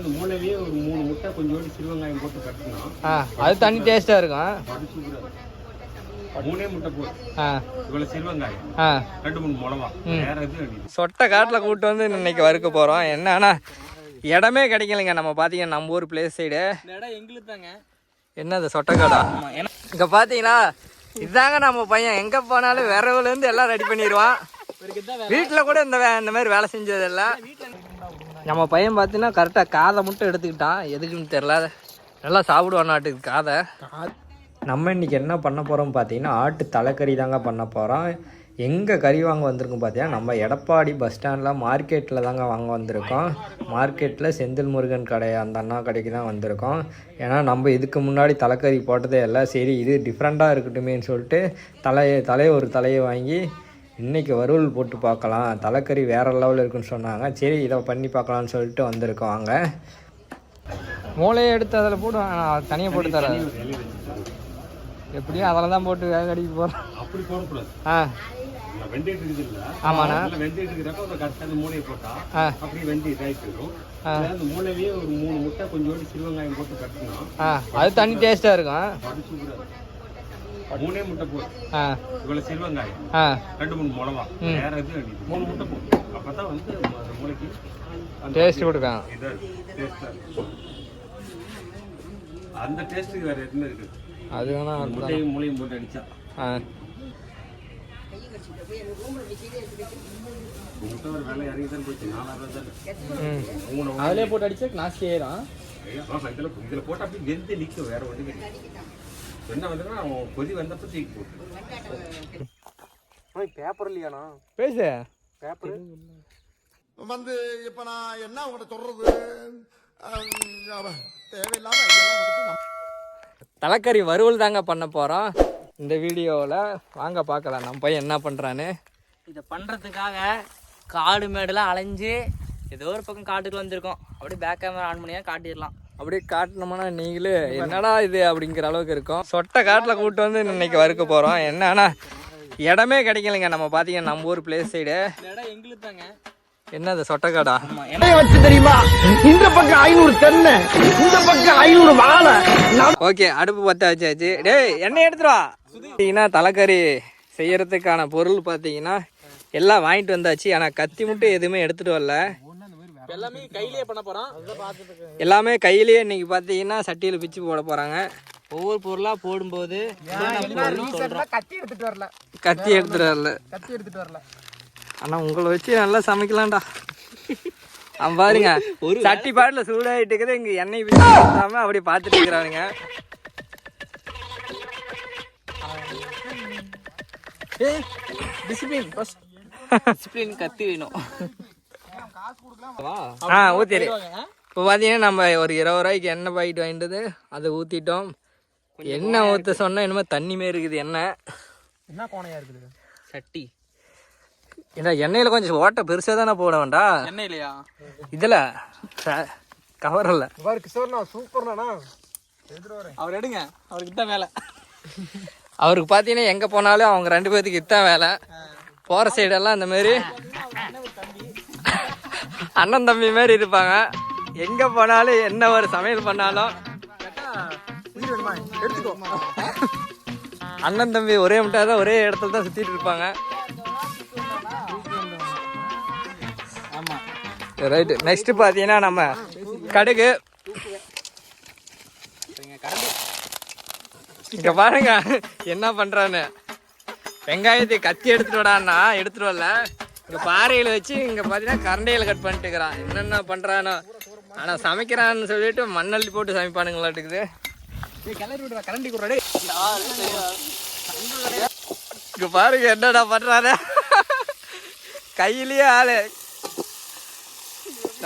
அந்த மூளையிலேயே ஒரு மூணு முட்டை கொஞ்சோண்டு சிறுவங்காயம் போட்டு கட்டினா ஆ அது தனி டேஸ்ட்டாக இருக்கும். அது. மூணே முட்டை ஆ. இவ்வளவு சிறுவங்காயம் ஆ. ரெண்டு மூணு மிளவா வேற எதுவும் சொட்டை காட்டில் கூப்பிட்டு வந்து இன்னைக்கு வறுக்க போகிறோம் என்னன்னா இடமே கிடைக்கலைங்க. நம்ம பார்த்தீங்கன்னா நம்ம ஊர் பிளேஸ் சைடு இடம் எங்களுக்கு தாங்க. என்னது சொட்டைக்காடா இங்கே பார்த்தீங்கன்னா இதாங்க நம்ம பையன். எங்கே போனாலும் விரவுலேருந்து எல்லாம் ரெடி பண்ணிடுவான். வீட்டில் கூட இந்த வே இந்த மாதிரி வேலை செஞ்சதில்ல நம்ம பையன் பார்த்தீங்கன்னா கரெக்டாக காதை மட்டும் எடுத்துக்கிட்டான். எதுக்குன்னு தெரில நல்லா சாப்பிடுவான் நாட்டுக்கு காதை. நம்ம இன்னைக்கு என்ன பண்ண போகிறோம் பார்த்தீங்கன்னா ஆட்டு தலைக்கறி தாங்க பண்ண போகிறோம் எங்கே கறி வாங்க வந்திருக்கோம் பார்த்தீங்கன்னா நம்ம எடப்பாடி பஸ் ஸ்டாண்டில் மார்க்கெட்டில் தாங்க வாங்க வந்திருக்கோம். மார்க்கெட்டில் செந்தில் முருகன் கடை அந்த அண்ணா கடைக்கு தான் வந்திருக்கோம். ஏன்னா நம்ம இதுக்கு முன்னாடி தலைக்கறி போட்டதே இல்லை. சரி இது டிஃப்ரெண்ட்டாக இருக்கட்டுமேன்னு சொல்லிட்டு தலையை தலையை ஒரு தலையை வாங்கி இன்றைக்கி வறுவல் போட்டு பார்க்கலாம். தலைக்கறி வேறு லெவலில் இருக்குன்னு சொன்னாங்க. சரி இதை பண்ணி பார்க்கலான்னு சொல்லிட்டு வந்திருக்கோம் வாங்க மூளையை எடுத்து அதில் போட்டு தனியாக போட்டு தரேன். எப்படியும் அதில் தான் போட்டு வேக அடிக்க அப்படி போடக்கூடாது ஆ. ஆமாண்ணா. மூளையை போட்டா அப்படியே மூளையிலேயே ஒரு மூணு முட்டை கொஞ்சோண்டு சிறுவங்காயம் போட்டு கட்டினா ஆ. அது தனி டேஸ்ட்டாக இருக்கும். மூணே முட்டை ஆ. இவ்வளவு சிறுவங்காயம். ரெண்டு மூணு மிளவா. வேற எதுவும் அடிக்கும் மூணு முட்டை போதும். அப்பதான் வந்து அந்த மூளைக்கு டேஸ்ட் கொடுக்கும். இதா இருக்கும். டேஸ்டா இருக்கும். அந்த டேஸ்ட்டுக்கு வேற எதுவுமே இருக்குது அது வேணா முட்டையும் மூளையும் போட்டு அடிச்சா. ஆ. முட்டை ஒரு வேலை இறங்கி தான் போச்சு. நாலாயிரம் தான் ம். மூணு அதிலே போட்டு அடிச்சா நாஸ்தி ஆயிரும் இதுல போட்டா அப்படியே வெந்து நிக்கும். வேற ஒண்ணு கிடையாது என்ன வந்தா அவன் கொதி வந்தப்ப தூக்கி போட்டு. பேப்பர் இல்லையாண்ணா? பேசு. பேப்பர் வந்து இப்ப நான் என்ன உங்கள்கிட்ட சொல்றது? தேவையில்லாம தலைக்கறி வறுவல் தாங்க பண்ண போகிறோம் இந்த வீடியோவில் வாங்க பார்க்கலாம். நம்ம பையன் என்ன பண்ணுறான்னு இதை பண்ணுறதுக்காக காடு மேடுலாம் அலைஞ்சு ஏதோ ஒரு பக்கம் காட்டுக்கு வந்திருக்கோம். அப்படியே பேக் கேமரா ஆன் பண்ணியா காட்டிடலாம். அப்படியே காட்டினோம்னா நீங்களே என்னடா இது அப்படிங்கிற அளவுக்கு இருக்கும். சொட்டை காட்டில் கூப்பிட்டு வந்து இன்னைக்கு வறுக்க போகிறோம் என்னன்னா இடமே கிடைக்கலைங்க. நம்ம பார்த்தீங்கன்னா நம்ம ஊர் பிளேஸ் சைடு இந்த பக்கம் எங்களுக்கு தாங்க என்னது பக்கம் ஐநூறு வாழை ஓகே அடுப்பு பத்த வச்சாச்சு டேய் எண்ணெய் எடுத்துட்டு பார்த்தீங்கன்னா தலைக்கறி செய்யறதுக்கான பொருள் பார்த்தீங்கன்னா எல்லாம் வாங்கிட்டு வந்தாச்சு. ஆனால் கத்தி மட்டும் எதுவுமே எடுத்துட்டு வரல. எல்லாமே கையிலேயே பண்ண போகிறோம் எல்லாமே கையிலேயே இன்னைக்கு பார்த்தீங்கன்னா சட்டியில் பிச்சு போட போகிறாங்க ஒவ்வொரு பொருளாக போடும்போது கத்தி எடுத்துட்டு வரல. கத்தி எடுத்துட்டு வரல. ஆனால் உங்களை வச்சு நல்லா சமைக்கலாம்டா. அவன் பாருங்க சட்டி பாட்டில் சூடாகிட்டு இருக்குது. இங்கே எண்ணெய் பிச்சு ஊத்தாம அப்படியே பார்த்துட்டு இருக்கிறானுங்க. டிசிப்ளின் ஃபர்ஸ்ட் டிசிப்ளின் கத்தி வேணும். ஆ ஊற்றிடு இப்போ பார்த்தீங்கன்னா நம்ம ஒரு இருபது ரூபாய்க்கு எண்ணெய் பாக்கெட் வாங்கிட்டது அதை ஊற்றிட்டோம் எண்ணெய் ஊற்ற சொன்னால் என்னமோ தண்ணி மாரி இருக்குது எண்ணெய். என்ன கோணையா இருக்குது? சட்டி. இந்த எண்ணெயில் கொஞ்சம் ஓட்டை பெருசாக தானே போட வேண்டாம் என்ன இல்லையா இதில் கவரில் அவர் எடுங்க. அவருக்கு தான் வேலை. அவருக்கு பார்த்தீங்கன்னா எங்கே போனாலும் அவங்க ரெண்டு பேர்த்துக்கு இதான் வேலை. போகிற சைடெல்லாம் இந்த மாதிரி அண்ணன் தம்பி மாதிரி இருப்பாங்க. எங்கே போனாலும் என்ன ஒரு சமையல் பண்ணாலும் எடுத்துக்கோ அண்ணன் தம்பி ஒரே முட்டா தான் ஒரே இடத்துல தான் சுற்றிட்டு இருப்பாங்க. ரைட்டு நெக்ஸ்ட் பார்த்தீங்கன்னா நம்ம கடுகு. இங்க பாருங்க என்ன பண்றான்னு. வெங்காயத்தை கத்தி எடுத்துட்டு வடான்னா எடுத்துட்டு வரல. இங்க பாறையில வச்சு இங்க பாத்தீங்கன்னா கரண்டையில கட் பண்ணிட்டு இருக்கிறான் என்னென்ன பண்றானோ. ஆனா சமைக்கிறான்னு சொல்லிட்டு மண்ணள்ளி போட்டு சமைப்பானுங்களாட்டுக்குது. கரண்டி இங்க பாருங்க என்னடா பண்றாரு கையிலேயே ஆளு.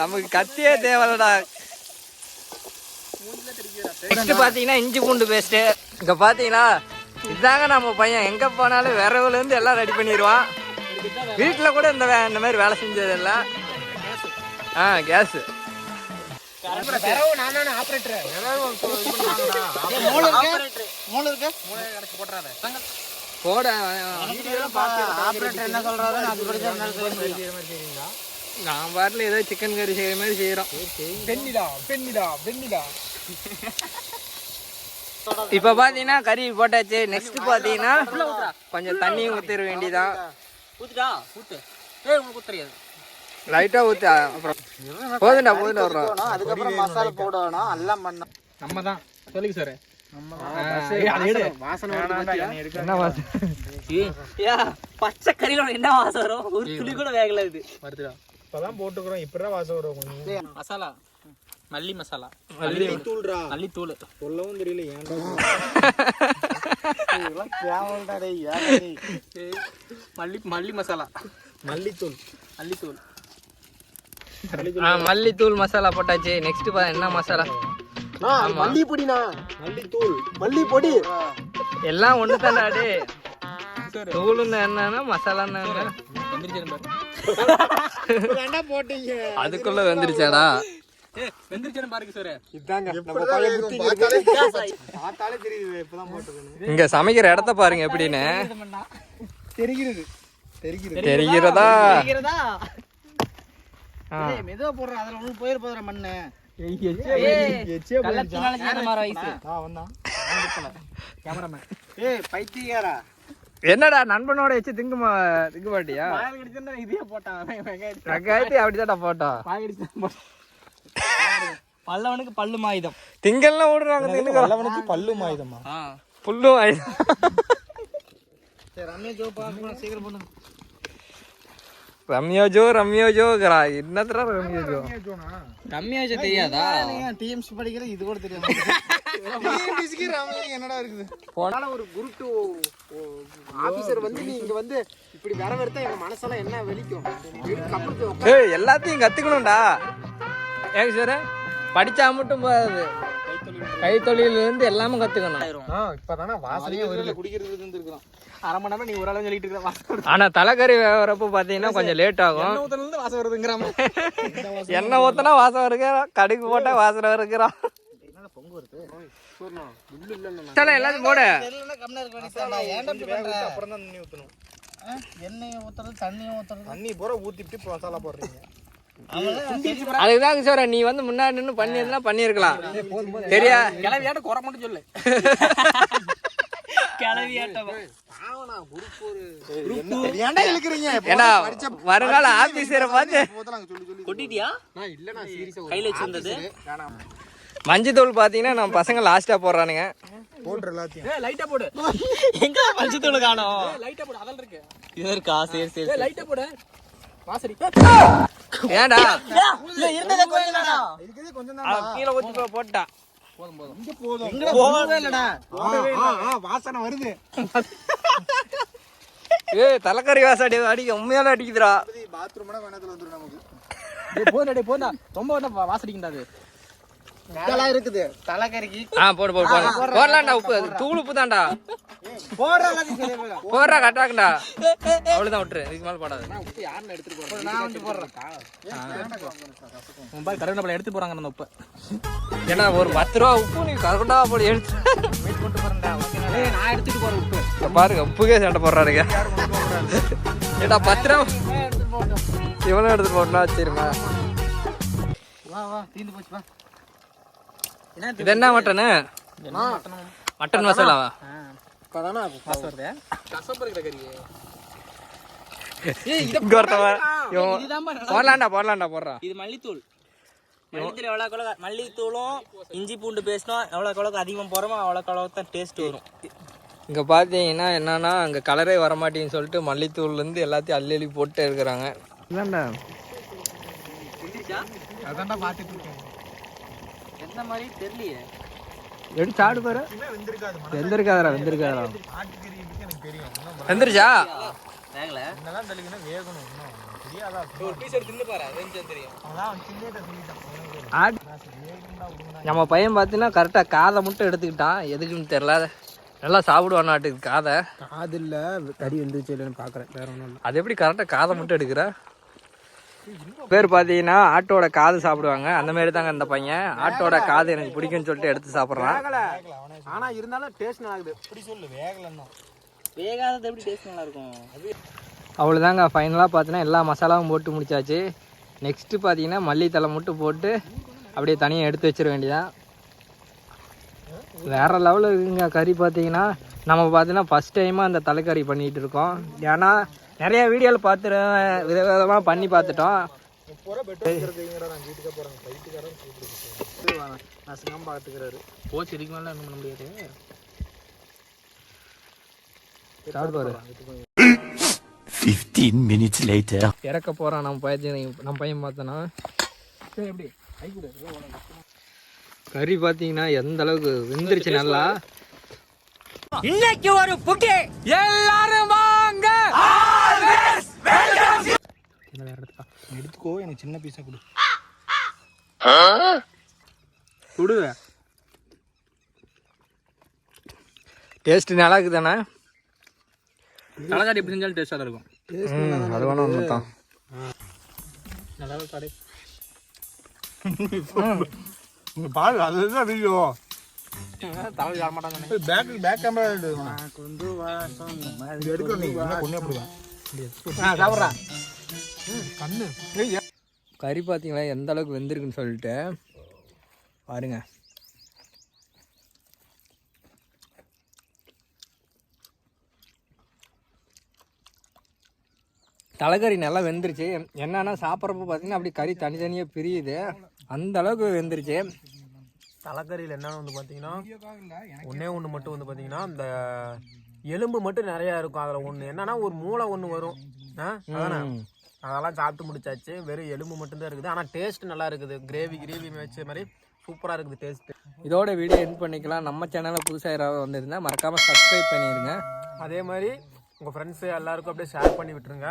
நமக்கு கத்தியே தேவையில்லடா. நெக்ஸ்ட் பாத்தீங்கன்னா இஞ்சி பூண்டு பேஸ்ட் இங்க பாத்தீங்கன்னா இதாங்க நம்ம பையன். எங்க போனாலும் விரவுல இருந்து எல்லாம் ரெடி பண்ணிடுவான் வீட்டுல கூட இந்த வே- இந்த மாதிரி வேலை செஞ்சது இல்ல ஆ கேஸ் போட. ஆபரேட்டர் என்ன சொல்றாரு நான் பாட்டில் ஏதோ சிக்கன் கறி செய்கிற மாதிரி செய்கிறோம் பெண்ணிடா பெண்ணிடா பெண்ணிடா இப்போ பார்த்தீங்கன்னா கறி போட்டாச்சு. நெக்ஸ்ட் பார்த்தீங்கன்னா கொஞ்சம் தண்ணியும் ஊற்றிட வேண்டியதான் ஊத்துடா ஊத்து. ஏய் உங்களுக்கு ஊத்த தெரியாது. லைட்டாக ஊற்றி அப்புறம் போதுண்டா போதுண்டா வர்றோம் அதுக்கப்புறம் மசாலா போடணும். எல்லாம் பண்ணணும். நம்ம தான் சொல்லுங்க சார் வாசனை என்ன வாசம் ஏ பச்சை கறியில என்ன வாசம் வரும்? ஒரு துளி கூட வேகல இது. வருதுடா இப்பதான் போட்டுக்கிறோம். இப்பதான் வாசம் வரும் மசாலா. மல்லி மசாலா. மல்லி தூள்ரா மல்லி தூள் சொல்லவும் தெரியல ஏன்டா? மல்லி மல்லி மசாலா மல்லித்தூள் மல்லித்தூள் ஆ மல்லித்தூள் மசாலா போட்டாச்சு நெக்ஸ்ட் பா என்ன மசாலா மல்லி பொடினா மல்லித்தூள் மல்லி பொடி எல்லாம் ஒன்று தான்டா டே தூளுன்னு என்னன்னா மசாலான்னு என்ன போட்டீங்க அதுக்குள்ள வந்துருச்சாடா இங்க சமைக்கிற இடத்த பாருங்க எப்படின்னு தெரிகிறது. தெரிகிறது. தெரிகிறதா? தெரிகிறதா. மெதுவா போடுற. அதுல ஒண்ணு போயிரு போதுற மண்ணு என்னடா நண்பனோட வச்சு திங்க மா திங்க மாட்டியா பாயல் கடிச்சா இதே போட்டான். வெங்காயத்தை அப்படிதான்டா கடிச்சா பல்லவனுக்கு பல்லு மாயுதம். திங்கள்லாம் ஓடுறாங்க தின்னு நல்லவனுக்கு பல்லு மாயுதமா? புல்லும் ஆயுதம். ரம்யா ஜோ பாக்கணும் சீக்கிரம் பண்ணு ரம்யா ஜோ ரம்யா ஜோங்கிறா ரம்யா ஜோ ரம்யாஜ தெரியாதா டிஎம்சி படிக்கிற இது கூட தெரியாது டிஎம்சிக்கு ரம்யா என்னடா இருக்குது போனால ஒரு குருட்டு ஆபீசர் வந்து நீ இங்க வந்து இப்படி வர வரத்தா எங்க மனசெல்லாம் என்ன வெளிக்கும் ஏய் எல்லாத்தையும் கத்துக்கணும்டா. ஏங்க சார் படிச்சா மட்டும் போதாது. கைத்தொழில இருந்து எல்லாமே கத்துக்கணும் இப்பதானே வாசனையே வருது. குடிக்கிறது இருந்துருக்கான் அரை மணி நேரம் நீ ஒரு ஆளு சொல்லிட்டு இருக்க ஆனா தலைக்கறி வேகிறப்ப பாத்தீங்கன்னா கொஞ்சம் லேட் ஆகும். ஊத்துல இருந்து வாசம் வருதுங்கிறாம எண்ணெய் ஊத்தினா வாசம் வருங்க கடுகு போட்டா வாசனை வருகிறான் சரி எல்லாத்தையும் போடு. அப்புறம் தான் தண்ணி ஊத்தணும். எண்ணெய் ஊத்துறது தண்ணியும் ஊத்துறது. தண்ணி பூரா ஊத்திட்டு மசாலா போடுறீங்க. அதுக்குதாங்க சார் நீ வந்து முன்னாடி நின்று பண்ணியிருந்தா பண்ணியிருக்கலாம். சரியா? கிளவியாட்ட குறை மட்டும் சொல்லு. வருங்கால ஆபீசரை பார்த்து கொட்டிட்டியா? கையில வச்சிருந்தது. மஞ்சத்தூள் பார்த்தீங்கன்னா நம்ம பசங்க லாஸ்ட்டாக போடுறானுங்க. போடுற எல்லாத்தையும். லைட்டா போடு. எங்க பஞ்சத்தூள் காணோம்? லைட்டா போடு அதெல்லாம் இருக்கு. இது இருக்கா? சரி சரி லைட்டா போடு. வாசரி ஏன்டா? இருந்ததே கொஞ்சம் தானா கொஞ்சம் கீழே ஊற்றி போய் போட்டான் போதும். இல்லடா வாசனை வருது. ஏய் தலைக்கறி வாசம் அடி அடிக்க உண்மையால அடிக்குதுடா. பாத்ரூம்னா வேணத்துல வந்துரும் நமக்கு. டேய் போடா டேய் போடா ரொம்ப அது. இருக்குது. ஆ போடு போடு போடு. போடலாம்டா உப்பு. அது தூள் உப்பு தான்டா போடுற. கட்டாக்குண்டா அவ்வளோதான் விட்டுரு. இதுக்கு மேலே போடாது. நான் வந்து போடுறேன். எடுத்து போறாங்க அந்த உப்பு. ஏன்னா ஒரு பத்து ரூபா உப்பு நீ போடு எடுத்து. ஏய் நான் எடுத்துட்டு போறேன் உப்பு. இங்க பாருங்க உப்புக்கே சண்டை போடுறாருங்க ஏடா பத்து ரூபா இவனும் எடுத்துட்டு போட்டா சரிம்மா வா வா தீந்து போச்சு வா. இது? என்ன மட்டனு? மட்டன்? மசாலாவா? போடலாம்டா போடலாம்டா போடுறான் இது மல்லித்தூள். மல்லித்தூள் எவ்வளோ மல்லித்தூளும் இஞ்சி பூண்டு பேஸ்ட்டும் எவ்வளோ எவ்வளோக்கு அதிகமாக போகிறோமோ அவ்வளோ எவ்வளோ தான் டேஸ்ட் வரும். இங்க பாத்தீங்கன்னா என்னன்னா அங்க கலரே வரமாட்டேன்னு சொல்லிட்டு மல்லித்தூள்ல இருந்து எல்லாத்தையும் அள்ளி அள்ளி போட்டு இருக்கிறாங்க. இல்லண்டா அதான்டா எந்த மாதிரி தெரியலையே. எடுத்து சாடு பாரு. வெந்திருக்காதரா வெந்திருக்காதரா வெந்துருச்சா? வேகல. என்னதான் தெளிக்கணும் வேகணும் நம்ம பையன் பார்த்தீங்கன்னா கரெக்டாக காதை மட்டும் எடுத்துக்கிட்டான். எதுக்குன்னு தெரில நல்லா சாப்பிடுவான் நாட்டுக்கு காதை. காது இல்ல கறி வந்துருச்சு இல்லைன்னு பாக்குறேன். வேற ஒண்ணும் இல்ல. அது எப்படி கரெக்டாக காதை மட்டும் எடுக்கிற? பேர் பார்த்தீங்கன்னா ஆட்டோட காது சாப்பிடுவாங்க. அந்த மாதிரி தாங்க அந்த பையன். ஆட்டோட காது எனக்கு பிடிக்கும்னு சொல்லிட்டு எடுத்து சாப்பிட்றான். ஆனா இருந்தாலும் டேஸ்ட் நல்லா இருக்குது. இப்படி சொல்லு வேகலன்னா. வேகாதது எப்படி டேஸ்ட் நல்லா இருக்கும்? அவ்வளோதாங்க ஃபைனலாக பார்த்தீங்கன்னா எல்லா மசாலாவும் போட்டு முடிச்சாச்சு. நெக்ஸ்ட்டு பார்த்தீங்கன்னா மல்லித்தலை மட்டும் போட்டு அப்படியே தனியாக எடுத்து வச்சிட வேண்டியதான் வேறு லெவலில் இருக்குங்க. கறி பார்த்தீங்கன்னா நம்ம பார்த்தீங்கன்னா ஃபஸ்ட் டைமாக அந்த தலைக்கறி பண்ணிகிட்டு இருக்கோம். ஏன்னா நிறைய வீடியோவில் பார்த்துருவேன் வித விதமாக பண்ணி பார்த்துட்டோம். நசுங்காம பார்த்துக்கிறாரு போச்சு இதுக்கு மேலே என்ன பண்ண முடியாது சாப்பிடுவாரு 15 minutes later. இறக்க போகிறான் நம்ம பையன் நம்ம பையன் பார்த்தோன்னா எப்படி கறி பார்த்தீங்கன்னா எந்த அளவுக்கு வெந்துருச்சு நல்லா. இன்னைக்கு ஒரு புட்டி எல்லாரும் வாங்க எடுத்துக்கோ எனக்கு சின்ன பீஸா கொடு. கொடு. டேஸ்ட் நல்லா இருக்குதானே? தலைக்காட்டி எப்படி செஞ்சாலும் டேஸ்டாக தான் இருக்கும். அது வேணும் ஒன்று தான் நல்லா கடை பாரு அதுதான் வீடியோ தலை யார மாட்டாங்க பேக் பேக் கேமரா எடுக்கணும். நீ கொண்டே போடுவேன் சாப்பிட்றா. கண்ணு. கறி பார்த்தீங்களா எந்த அளவுக்கு வெந்திருக்குன்னு சொல்லிட்டு. பாருங்க. தலைக்கறி நல்லா வெந்துருச்சு. என்னன்னா சாப்பிட்றப்ப பார்த்தீங்கன்னா அப்படி கறி தனித்தனியாக பிரியுது. அந்த அளவுக்கு வெந்துருச்சு. தலைக்கறியில் என்னன்னு வந்து பார்த்தீங்கன்னா ஒன்றே ஒன்று மட்டும் வந்து பார்த்தீங்கன்னா இந்த எலும்பு மட்டும் நிறையா இருக்கும். அதில் ஒன்று என்னன்னா ஒரு மூளை ஒன்று வரும். ஆ அதானே? அதெல்லாம் சாப்பிட்டு முடிச்சாச்சு. வெறும் எலும்பு மட்டும்தான் இருக்குது. ஆனால் டேஸ்ட் நல்லா இருக்குது. கிரேவி கிரேவி வச்ச மாதிரி சூப்பராக இருக்குது டேஸ்ட் இதோட வீடியோ எண்ட் பண்ணிக்கலாம். நம்ம சேனலில் புதுசாக யாராவது வந்திருந்தா மறக்காமல் சப்ஸ்கிரைப் பண்ணிடுங்க அதே மாதிரி உங்கள் ஃப்ரெண்ட்ஸு எல்லாருக்கும் அப்படியே ஷேர் பண்ணி விட்டுருங்க.